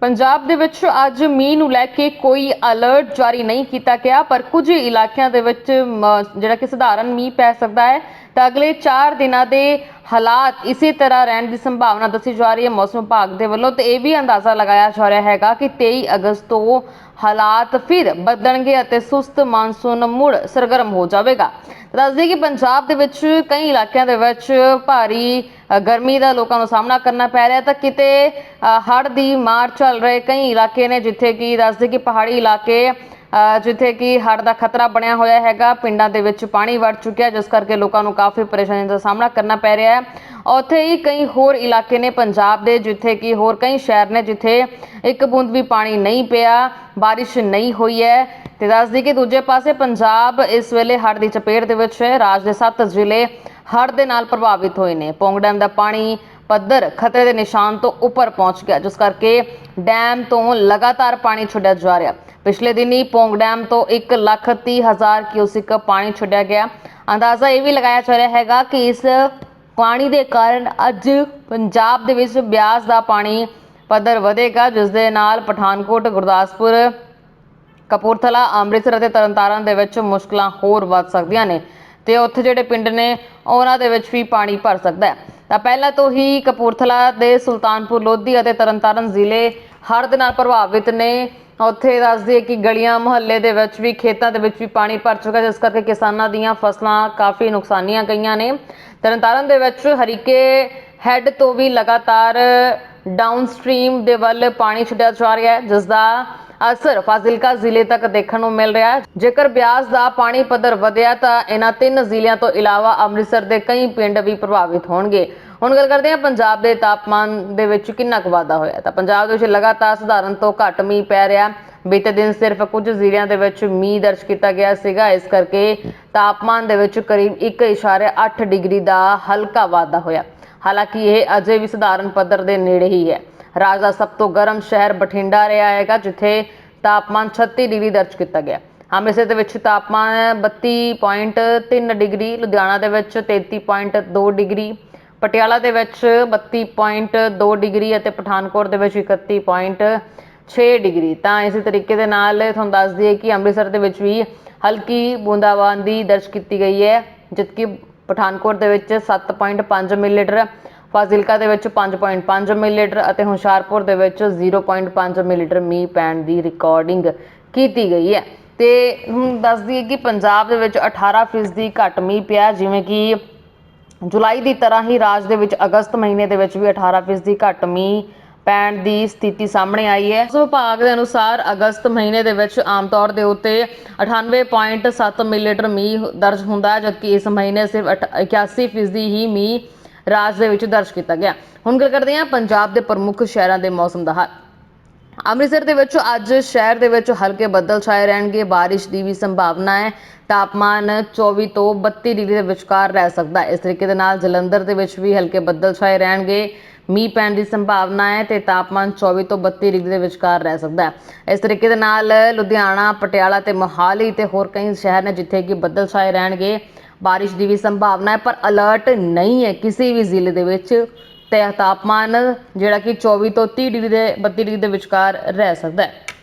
ਪੰਜਾਬ ਦੇ ਵਿੱਚ ਅੱਜ ਮੀਂਹ ਨੂੰ ਲੈ ਕੇ ਕੋਈ ਅਲਰਟ ਜਾਰੀ ਨਹੀਂ ਕੀਤਾ ਗਿਆ, ਪਰ ਕੁਝ ਇਲਾਕਿਆਂ ਦੇ ਵਿੱਚ, ਮ- ਜਿਹੜਾ ਕਿ ਸਧਾਰਨ ਮੀਂਹ ਪੈ ਸਕਦਾ ਹੈ, ਤਾਂ ਅਗਲੇ 4 ਦਿਨਾਂ ਦੇ ਹਾਲਾਤ ਇਸੇ ਤਰ੍ਹਾਂ ਰਹਿਣ ਦੀ ਸੰਭਾਵਨਾ ਦੱਸੀ ਜਾ ਰਹੀ ਹੈ ਮੌਸਮ ਵਿਭਾਗ ਦੇ ਵੱਲੋਂ ਤੇ ਇਹ ਵੀ ਅੰਦਾਜ਼ਾ ਲਗਾਇਆ ਜਾ ਰਿਹਾ ਹੈਗਾ ਕਿ 23 ਅਗਸਤ ਤੋਂ ਹਾਲਾਤ ਫਿਰ ਬਦਲਣਗੇ ਅਤੇ ਸੁਸਤ ਮਾਨਸੂਨ ਮੁੜ ਸਰਗਰਮ ਹੋ ਜਾਵੇਗਾ। ਦੱਸਦੇ ਕਿ ਪੰਜਾਬ ਦੇ ਵਿੱਚ ਕਈ ਇਲਾਕਿਆਂ ਦੇ ਵਿੱਚ ਭਾਰੀ ਗਰਮੀ ਦਾ ਲੋਕਾਂ ਨੂੰ ਸਾਹਮਣਾ ਕਰਨਾ ਪੈ ਰਿਹਾ ਤਾਂ ਕਿਤੇ ਹੜ੍ਹ ਦੀ ਮਾਰ ਚੱਲ ਰਹੇ ਕਈ ਇਲਾਕੇ ਨੇ, ਜਿੱਥੇ ਕਿ ਦੱਸਦੇ ਕਿ ਪਹਾੜੀ ਇਲਾਕੇ ਜਿੱਥੇ ਕਿ ਹੜ੍ਹ ਦਾ ਖਤਰਾ ਬਣਿਆ ਹੋਇਆ ਹੈਗਾ, ਪਿੰਡਾਂ ਦੇ ਵਿੱਚ ਪਾਣੀ ਵੜ ਚੁੱਕਿਆ ਜਿਸ ਕਰਕੇ ਲੋਕਾਂ ਨੂੰ ਕਾਫੀ ਪਰੇਸ਼ਾਨੀ ਦਾ ਸਾਹਮਣਾ ਕਰਨਾ ਪੈ ਰਿਹਾ ਹੈ। ਉੱਥੇ ਹੀ ਕਈ ਹੋਰ ਇਲਾਕੇ ਨੇ ਪੰਜਾਬ ਦੇ, ਜਿੱਥੇ ਕਿ ਹੋਰ ਕਈ ਸ਼ਹਿਰ ਨੇ ਜਿੱਥੇ ਇੱਕ ਬੂੰਦ ਵੀ ਪਾਣੀ ਨਹੀਂ ਪਿਆ, ਬਾਰਿਸ਼ ਨਹੀਂ ਹੋਈ ਹੈ। ਤੇ ਦੱਸਦੀ ਕਿ ਦੂਜੇ ਪਾਸੇ ਪੰਜਾਬ ਇਸ ਵੇਲੇ ਹੜ੍ਹ ਦੀ ਚਪੇਟ ਦੇ ਵਿੱਚ ਹੈ। ਰਾਜ ਦੇ 7 ਜ਼ਿਲ੍ਹੇ ਹੜ੍ਹ ਦੇ ਨਾਲ ਪ੍ਰਭਾਵਿਤ ਹੋਏ ਨੇ। ਪੌਂਗ ਡੈਮ ਦਾ ਪਾਣੀ ਪੱਧਰ ਖਤਰੇ ਦੇ ਨਿਸ਼ਾਨ ਤੋਂ ਉੱਪਰ ਪਹੁੰਚ ਗਿਆ, ਜਿਸ ਕਰਕੇ ਡੈਮ ਤੋਂ ਲਗਾਤਾਰ ਪਾਣੀ ਛੱਡਿਆ ਜਾ ਰਿਹਾ। ਪਿਛਲੇ ਦਿਨੀ ਪੌਂਗ ਡੈਮ ਤੋਂ 1 ਲੱਖ ਤੀਹ ਹਜ਼ਾਰ ਕਿਊਸਿਕ ਪਾਣੀ ਛੱਡਿਆ ਗਿਆ। ਅੰਦਾਜ਼ਾ ਇਹ ਵੀ ਲਗਾਇਆ ਜਾ ਰਿਹਾ ਹੈਗਾ ਕਿ ਇਸ ਪਾਣੀ ਦੇ ਕਾਰਨ ਅੱਜ ਪੰਜਾਬ ਦੇ ਵਿੱਚ ਬਿਆਸ ਦਾ ਪਾਣੀ ਪੱਧਰ ਵਧੇਗਾ, ਜਿਸ ਦੇ ਨਾਲ ਪਠਾਨਕੋਟ, ਗੁਰਦਾਸਪੁਰ, ਕਪੂਰਥਲਾ, ਅੰਮ੍ਰਿਤਸਰ ਅਤੇ ਤਰਨਤਾਰਨ ਦੇ ਵਿੱਚ ਮੁਸ਼ਕਲਾਂ ਹੋਰ ਵੱਧ ਸਕਦੀਆਂ ਨੇ ਤੇ ਉੱਥੇ ਜਿਹੜੇ ਪਿੰਡ ਨੇ, ਉਹਨਾਂ ਦੇ ਵਿੱਚ ਵੀ ਪਾਣੀ ਭਰ ਸਕਦਾ ਹੈ। ਤਾਂ ਪਹਿਲਾਂ ਤੋਂ ਹੀ ਕਪੂਰਥਲਾ ਦੇ ਸੁਲਤਾਨਪੁਰ, ਲੋਧੀ ਅਤੇ ਤਰਨਤਾਰਨ ਜ਼ਿਲ੍ਹੇ ਹੜ੍ਹ ਦੇ ਨਾਲ ਪ੍ਰਭਾਵਿਤ ਨੇ। ਉੱਥੇ ਦੱਸਦੀ ਹੈ ਕਿ ਗਲੀਆਂ ਮੁਹੱਲੇ ਦੇ ਵਿੱਚ ਵੀ, ਖੇਤਾਂ ਦੇ ਵਿੱਚ ਵੀ ਪਾਣੀ ਭਰ ਚੁੱਕਾ ਜਿਸ ਕਰਕੇ ਕਿਸਾਨਾਂ ਦੀਆਂ ਫਸਲਾਂ ਕਾਫੀ ਨੁਕਸਾਨੀਆਂ ਗਈਆਂ ਨੇ। ਤਰਨਤਾਰਨ ਦੇ ਵਿੱਚ ਹਰੀਕੇ ਹੈੱਡ ਤੋਂ ਵੀ ਲਗਾਤਾਰ ਡਾਊਨ ਸਟ੍ਰੀਮ ਦੇ ਵੱਲ ਪਾਣੀ ਛੱਡਿਆ ਜਾ ਰਿਹਾ ਹੈ, ਜਿਸ ਦਾ ਅਸਰ ਫਾਜ਼ਿਲਕਾ ਜ਼ਿਲ੍ਹੇ ਤੱਕ ਦੇਖਣ ਨੂੰ ਮਿਲ ਰਿਹਾ ਹੈ। ਜੇਕਰ ਬਿਆਸ ਦਾ ਪਾਣੀ ਪੱਧਰ ਵਧਿਆ ਤਾਂ ਇਹਨਾਂ ਤਿੰਨ ਜ਼ਿਲ੍ਹਿਆਂ ਤੋਂ ਇਲਾਵਾ ਅੰਮ੍ਰਿਤਸਰ ਦੇ ਕਈ ਪਿੰਡ ਵੀ ਪ੍ਰਭਾਵਿਤ ਹੋਣਗੇ। ਹੁਣ ਗੱਲ ਕਰਦੇ ਹਾਂ ਪੰਜਾਬ ਦੇ ਤਾਪਮਾਨ ਦੇ ਵਿੱਚ ਕਿੰਨਾ ਕੁ ਵਾਧਾ ਹੋਇਆ ਤਾਂ ਪੰਜਾਬ ਦੇ ਵਿੱਚ ਲਗਾਤਾਰ ਸਧਾਰਨ ਤੋਂ ਘੱਟ ਮੀਂਹ ਪੈ ਰਿਹਾ ਬੀਤੇ ਦਿਨ ਸਿਰਫ ਕੁਝ ਜ਼ਿਲ੍ਹਿਆਂ ਦੇ ਵਿੱਚ ਮੀਂਹ ਦਰਜ ਕੀਤਾ ਗਿਆ ਸੀਗਾ। ਇਸ ਕਰਕੇ ਤਾਪਮਾਨ ਦੇ ਵਿੱਚ ਕਰੀਬ 1.8 ਡਿਗਰੀ ਦਾ ਹਲਕਾ ਵਾਧਾ ਹੋਇਆ ਹਾਲਾਂਕਿ ਇਹ ਅਜੇ ਵੀ ਸਧਾਰਨ ਪੱਧਰ ਦੇ ਨੇੜੇ ਹੀ ਹੈ। ਰਾਜ ਦਾ ਸਭ ਤੋਂ ਗਰਮ ਸ਼ਹਿਰ ਬਠਿੰਡਾ ਰਿਹਾ ਹੈਗਾ, ਜਿੱਥੇ ਤਾਪਮਾਨ 36 ਡਿਗਰੀ ਦਰਜ ਕੀਤਾ ਗਿਆ ਅੰਮ੍ਰਿਤਸਰ ਦੇ ਵਿੱਚ ਤਾਪਮਾਨ 32.3 ਡਿਗਰੀ, ਲੁਧਿਆਣਾ ਦੇ ਵਿੱਚ 33.2 ਡਿਗਰੀ ਪਟਿਆਲਾ ਦੇ ਵਿੱਚ 32.2 ਡਿਗਰੀ ਅਤੇ ਪਠਾਨਕੋਟ ਦੇ ਵਿੱਚ 31.6 ਡਿਗਰੀ। ਤਾਂ ਇਸੇ ਤਰੀਕੇ ਦੇ ਨਾਲ ਤੁਹਾਨੂੰ ਦੱਸ ਦਈਏ ਕਿ ਅੰਮ੍ਰਿਤਸਰ ਦੇ ਵਿੱਚ ਵੀ ਹਲਕੀ ਬੂੰਦਾਬਾਂਦੀ ਦਰਜ ਕੀਤੀ ਗਈ ਹੈ, ਜਦਕਿ ਪਠਾਨਕੋਟ ਦੇ ਵਿੱਚ 7.5 ਮਿਲੀਲੀਟਰ, ਫਾਜ਼ਿਲਕਾ ਦੇ ਵਿੱਚ 5.5 ਮਿਲੀਲੀਟਰ ਅਤੇ ਹੁਸ਼ਿਆਰਪੁਰ ਦੇ ਵਿੱਚ 0.5 ਮਿਲੀਲੀਟਰ ਮੀਂਹ ਪੈਣ ਦੀ ਰਿਕਾਰਡਿੰਗ ਕੀਤੀ ਗਈ ਹੈ। ਤੇ ਹੁਣ ਦੱਸ ਦਈਏ ਕਿ ਪੰਜਾਬ ਦੇ ਵਿੱਚ 18% ਘੱਟ ਮੀਂਹ ਪਿਆ, ਜਿਵੇਂ ਕਿ ਜੁਲਾਈ ਦੀ ਤਰ੍ਹਾਂ ਹੀ ਰਾਜ ਦੇ ਵਿੱਚ ਅਗਸਤ ਮਹੀਨੇ ਦੇ ਵਿੱਚ ਵੀ 18% ਘੱਟ ਮੀਂਹ ਪੈਣ ਦੀ ਸਥਿਤੀ ਸਾਹਮਣੇ ਆਈ ਹੈ। ਮੌਸਮ ਵਿਭਾਗ ਦੇ ਅਨੁਸਾਰ ਅਗਸਤ ਮਹੀਨੇ ਦੇ ਵਿੱਚ ਆਮ ਤੌਰ ਦੇ ਉੱਤੇ 98.7 ਮਿਲੀਲੀਟਰ ਮੀਂਹ ਦਰਜ ਹੁੰਦਾ ਹੈ, ਜਦਕਿ ਇਸ ਮਹੀਨੇ ਸਿਰਫ ਅਠ- 81% ਹੀ ਮੀਂਹ ਰਾਜ ਦੇ ਵਿੱਚ ਦਰਜ ਕੀਤਾ ਗਿਆ। ਹੁਣ ਗੱਲ ਕਰਦੇ ਹਾਂ ਪੰਜਾਬ ਦੇ ਪ੍ਰਮੁੱਖ ਸ਼ਹਿਰਾਂ ਦੇ ਮੌਸਮ ਦਾ ਹਾਲ। ਅੰਮ੍ਰਿਤਸਰ ਦੇ ਵਿੱਚ ਅੱਜ ਸ਼ਹਿਰ ਦੇ ਵਿੱਚ ਹਲਕੇ ਬੱਦਲ ਛਾਏ ਰਹਿਣਗੇ। ਬਾਰਿਸ਼ ਦੀ ਵੀ ਸੰਭਾਵਨਾ ਹੈ। ਤਾਪਮਾਨ 24 ਤੋਂ 32 ਡਿਗਰੀ ਦੇ ਵਿਚਕਾਰ ਰਹਿ ਸਕਦਾ ਹੈ। ਇਸ ਤਰੀਕੇ ਦੇ ਨਾਲ ਜਲੰਧਰ ਦੇ ਵਿੱਚ ਵੀ ਹਲਕੇ ਬੱਦਲ ਛਾਏ ਰਹਿਣਗੇ। ਮੀਂਹ ਪੈਣ ਦੀ ਸੰਭਾਵਨਾ ਹੈ ਤੇ ਤਾਪਮਾਨ 24 ਤੋਂ 32 ਡਿਗਰੀ ਦੇ ਵਿਚਕਾਰ ਰਹਿ ਸਕਦਾ ਹੈ। ਇਸ ਤਰੀਕੇ ਦੇ ਨਾਲ ਲੁਧਿਆਣਾ, ਪਟਿਆਲਾ ਤੇ ਮੋਹਾਲੀ ਤੇ ਹੋਰ ਕਈ ਸ਼ਹਿਰ ਨੇ ਜਿੱਥੇ ਕਿ ਬੱਦਲ ਛਾਏ ਰਹਿਣਗੇ। ਬਾਰਿਸ਼ ਦੀ ਵੀ ਸੰਭਾਵਨਾ ਹੈ, ਪਰ ਅਲਰਟ ਨਹੀਂ ਹੈ ਕਿਸੇ ਵੀ ਜ਼ਿਲ੍ਹੇ ਦੇ ਵਿੱਚ। ਤੇ ਤਾਪਮਾਨ ਜਿਹੜਾ ਕਿ 24 ਤੋਂ 30 ਡਿਗਰੀ ਦੇ 32 ਡਿਗਰੀ ਦੇ ਵਿਚਕਾਰ ਰਹਿ ਸਕਦਾ ਹੈ।